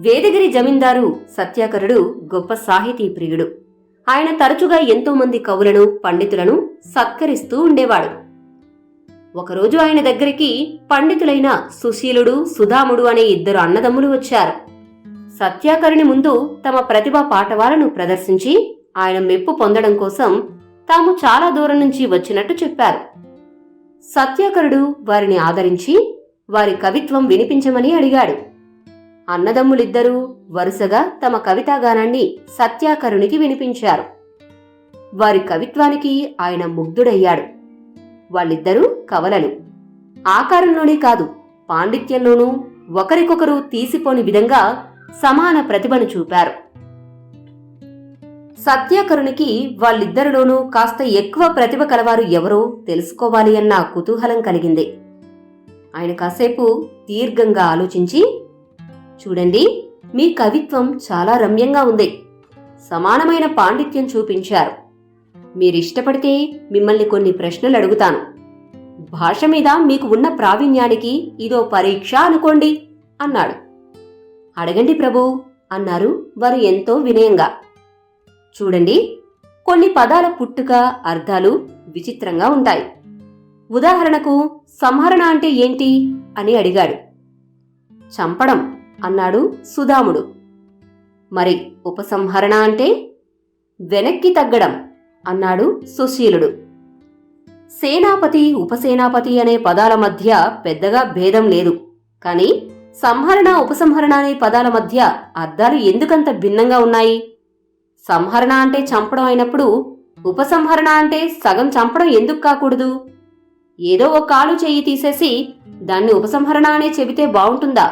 వేదగిరి జమీందారు సత్యాకరుడు గొప్ప సాహితీ ప్రియుడు. ఆయన తరచుగా ఎంతో మంది కవులను పండితులను సత్కరిస్తూ ఉండేవాడు. ఒకరోజు ఆయన దగ్గరికి పండితులైన సుశీలుడు సుధాముడు అనే ఇద్దరు అన్నదమ్ములు వచ్చారు. సత్యాకరుని ముందు తమ ప్రతిభా పాఠవాలను ప్రదర్శించి ఆయన మెప్పు పొందడం కోసం తాము చాలా దూరం నుంచి వచ్చినట్టు చెప్పారు. సత్యాకరుడు వారిని ఆదరించి వారి కవిత్వం వినిపించమని అడిగాడు. అన్నదమ్ములిద్దరూ వరుసగా తమ కవితాగానాన్ని సత్యాకరునికి వినిపించారు. వారి కవిత్వానికి ఆయన ముగ్ధుడయ్యాడు. వాళ్ళిద్దరూ కవలలు. ఆకారంలోనే కాదు పాండిత్యంలోనూ ఒకరికొకరు తీసిపోని విధంగా సమాన ప్రతిభను చూపారు. సత్యాకరునికి వాళ్ళిద్దరిలోనూ కాస్త ఎక్కువ ప్రతిభ కలవారు ఎవరో తెలుసుకోవాలి అన్న కుతూహలం కలిగింది. ఆయన కాసేపు దీర్ఘంగా ఆలోచించి చూడండి మీ కవిత్వం చాలా రమ్యంగా ఉంది. సమానమైన పాండిత్యం చూపించారు. మీరిష్టపడితే మిమ్మల్ని కొన్ని ప్రశ్నలు అడుగుతాను. భాష మీద మీకు ఉన్న ప్రావీణ్యానికి ఇదో పరీక్ష అనుకోండి అన్నాడు. అడగండి ప్రభు అన్నారు వారు ఎంతో వినయంగా. చూడండి కొన్ని పదాల పుట్టుక అర్థాలు విచిత్రంగా ఉంటాయి. ఉదాహరణకు సంహరణ అంటే ఏంటి? అని అడిగాడు. చంపడం. అన్నాడు సుధాముడు. మరి ఉపసంహరణ అంటే? వెనక్కి తగ్గడం అన్నాడు సుశీలుడు. సేనాపతి ఉపసేనాపతి అనే పదాల మధ్య పెద్దగా భేదం లేదు. కాని సంహరణ ఉపసంహరణ అనే పదాల మధ్య అర్థాలు ఎందుకంత భిన్నంగా ఉన్నాయి? సంహరణ అంటే చంపడం అయినప్పుడు ఉపసంహరణ అంటే సగం చంపడం ఎందుకు కాకూడదు? ఏదో ఒక కాలు చెయ్యి తీసేసి దాన్ని ఉపసంహరణ అనే చెబితే బావుంటుందా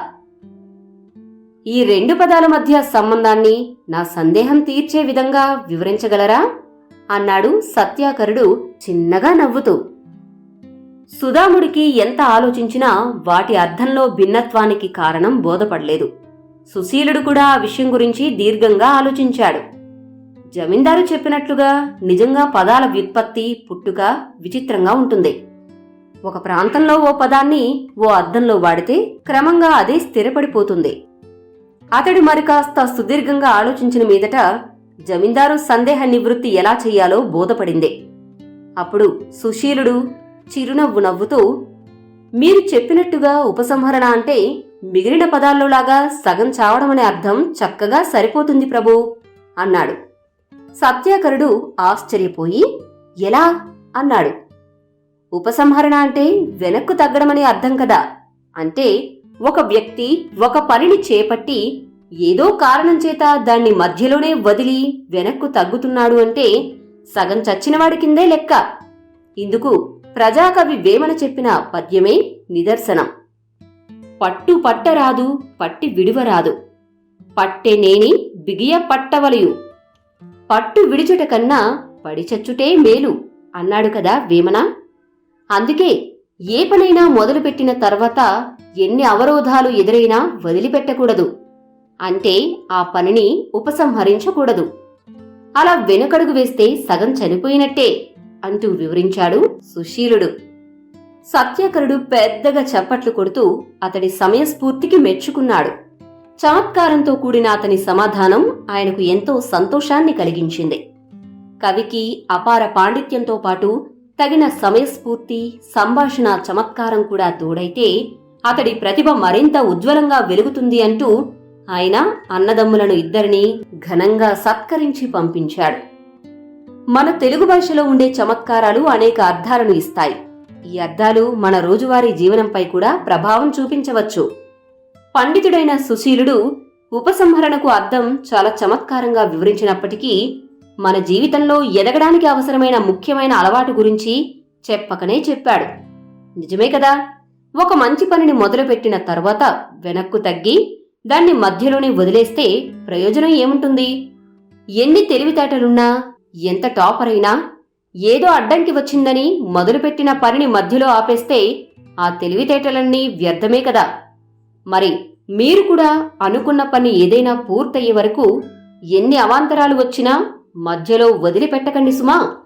ఈ రెండు పదాల మధ్య సంబంధాన్ని నా సందేహం తీర్చే విధంగా వివరించగలరా? అన్నాడు సత్యాకరుడు చిన్నగా నవ్వుతూ. సుధాముడికి ఎంత ఆలోచించినా వాటి అర్థంలో భిన్నత్వానికి కారణం బోధపడలేదు. సుశీలుడు కూడా ఆ విషయం గురించి దీర్ఘంగా ఆలోచించాడు. జమీందారు చెప్పినట్లుగా నిజంగా పదాల వ్యుత్పత్తి పుట్టుక విచిత్రంగా ఉంటుంది. ఒక ప్రాంతంలో ఓ పదాన్ని ఓ అర్థంలో వాడితే క్రమంగా అదే స్థిరపడిపోతుంది. అతడు మరి కాస్త సుదీర్ఘంగా ఆలోచించిన మీదట జమీందారు సందేహ నివృత్తి ఎలా చెయ్యాలో బోధపడింది. అప్పుడు సుశీలుడు చిరునవ్వు నవ్వుతూ మీరు చెప్పినట్టుగా ఉపసంహరణ అంటే మిగిలిన పదాల్లోలాగా సగం చావడం అనే అర్థం చక్కగా సరిపోతుంది ప్రభు అన్నాడు. సత్యాకరుడు ఆశ్చర్యపోయి ఎలా అన్నాడు. ఉపసంహరణ అంటే వెనక్కు తగ్గడమనే అర్థం కదా అంటే ఒక వ్యక్తి ఒక పనిని చేపట్టి ఏదో కారణం చేత దాన్ని మధ్యలోనే వదిలి వెనక్కు తగ్గుతున్నాడు అంటే సగం చచ్చినవాడి కిందే లెక్క. ఇందుకు ప్రజాకవి వేమన చెప్పిన పద్యమే నిదర్శనం. పట్టు పట్టరాదు పట్టి విడువరాదు. పట్టెనేని బిగియ పట్టవలయు. పట్టు విడిచుట కన్నా పడిచచ్చుటే మేలు అన్నాడు కదా వేమన. అందుకే ఏ పనైనా మొదలుపెట్టిన తర్వాత ఎన్ని అవరోధాలు ఎదురైనా వదిలిపెట్టకూడదు. అంటే ఆ పనిని ఉపసంహరించకూడదు. అలా వెనుకడుగు వేస్తే సగం చనిపోయినట్టే అంటూ వివరించాడు సుశీలుడు. సత్యాకరుడు పెద్దగా చప్పట్లు కొడుతూ అతడి సమయస్ఫూర్తికి మెచ్చుకున్నాడు. చమత్కారంతో కూడిన అతని సమాధానం ఆయనకు ఎంతో సంతోషాన్ని కలిగించింది. కవికి అపార పాండిత్యంతో పాటు తగిన సమయస్ఫూర్తి సంభాషణ చమత్కారం కూడా తోడైతే అతడి ప్రతిభ మరింత ఉజ్వలంగా వెలుగుతుంది అంటూ ఆయన అన్నదమ్ములను ఇద్దరిని ఘనంగా సత్కరించి పంపించాడు. మన తెలుగు భాషలో ఉండే చమత్కారాలు అనేక అర్థాలను ఇస్తాయి. ఈ అర్థాలు మన రోజువారీ జీవనంపై కూడా ప్రభావం చూపించవచ్చు. పండితుడైన సుశీలుడు ఉపసంహరణకు అర్థం చాలా చమత్కారంగా వివరించినప్పటికీ మన జీవితంలో ఎదగడానికి అవసరమైన ముఖ్యమైన అలవాటు గురించి చెప్పకనే చెప్పాడు. నిజమే కదా? ఒక మంచి పనిని మొదలుపెట్టిన తర్వాత వెనక్కు తగ్గి దాన్ని మధ్యలోనే వదిలేస్తే ప్రయోజనం ఏముంటుంది? ఎన్ని తెలివితేటలున్నా ఎంత టాపర్ అయినా ఏదో అడ్డంకి వచ్చిందని మొదలుపెట్టిన పనిని మధ్యలో ఆపేస్తే ఆ తెలివితేటలన్నీ వ్యర్థమే కదా? మరి మీరు కూడా అనుకున్న పని ఏదైనా పూర్తయ్యే వరకు ఎన్ని అవాంతరాలు వచ్చినా మధ్యలో వదిలిపెట్టకండి సుమా.